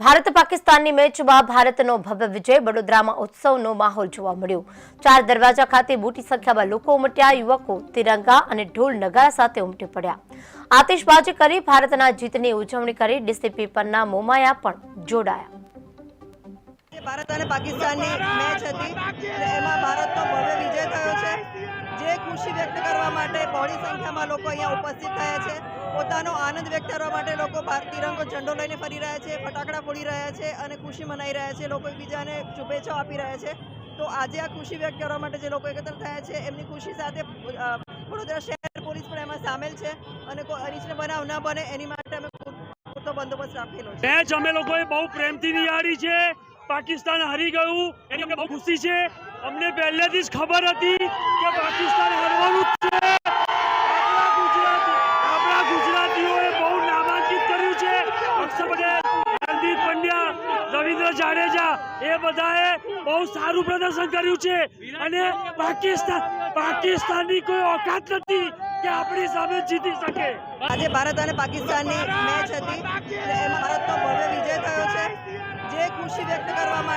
ભારત પાકિસ્તાનની મેચમાં ભારતનો ભવ્ય વિજય વડોદરામાં ઉત્સવનો માહોલ જોવા મળ્યો. ચાર દરવાજા ખાતે મોટી સંખ્યામાં લોકો ઉમટ્યા, યુવકો તિરંગા અને ઢોલ નગારા સાથે ઉમટી પડ્યા. આતિશબાજી કરી ભારતના જીતની ઉજવણી કરી ડીસીપી પરના મોમાયા પણ જોડાયા. ભારત અને પાકિસ્તાનની મેચ હતી એમાં ભારતનો ભવ્ય વિજય થયો છે. જે ખુશી વ્યક્ત કરવા માટે બહોળી સંખ્યામાં લોકો અહીંયા ઉપસ્થિત થયા છે. પોતાનો આનંદ વ્યક્ત કરવા માટે લોકો તિરંગો ઝંડો લઈને ફરી રહ્યા છે, ફટાકડા ફોડી રહ્યા છે અને ખુશી મનાઈ રહ્યા છે. લોકો એકબીજાને શુભેચ્છાઓ આપી રહ્યા છે. તો આજે આ ખુશી વ્યક્ત કરવા માટે જે લોકો એકત્ર થયા છે, એમની ખુશી સાથે વડોદરા શહેર પોલીસ પણ એમાં સામેલ છે અને કોઈ અનિચ્છનીય બનાવ ના બને, એની માટે અમે પૂર- પૂરતો બંદોબસ્ત રાખેલો છે. મેચ અમે લોકોએ બહુ પ્રેમથી નિહાળી છે. પાકિસ્તાન હારી ગયું. એની અમને બહુ ખુશી છે. અમને પહેલેથી જ ખબર હતી કે પાકિસ્તાન હારવાનું જ છે આપણા ગુજરાતી આપણા ગુજરાતીઓએ બહુ નામાંકિત કર્યું છે અક્ષર પટેલ હાર્દિક પંડ્યા રવિન્દ્ર જાડેજા એ બધાએ બહુ સારું પ્રદર્શન કર્યું છે. અને પાકિસ્તાન પાકિસ્તાનની કોઈ ઓકાત નથી કે આપણી સામે જીતી શકે. આજે ભારત અને પાકિસ્તાનની મેચ હતી એમાં ભારતનો ભવ્ય વિજય થયો છે. જે ખુશી વ્યક્ત કરવા માટે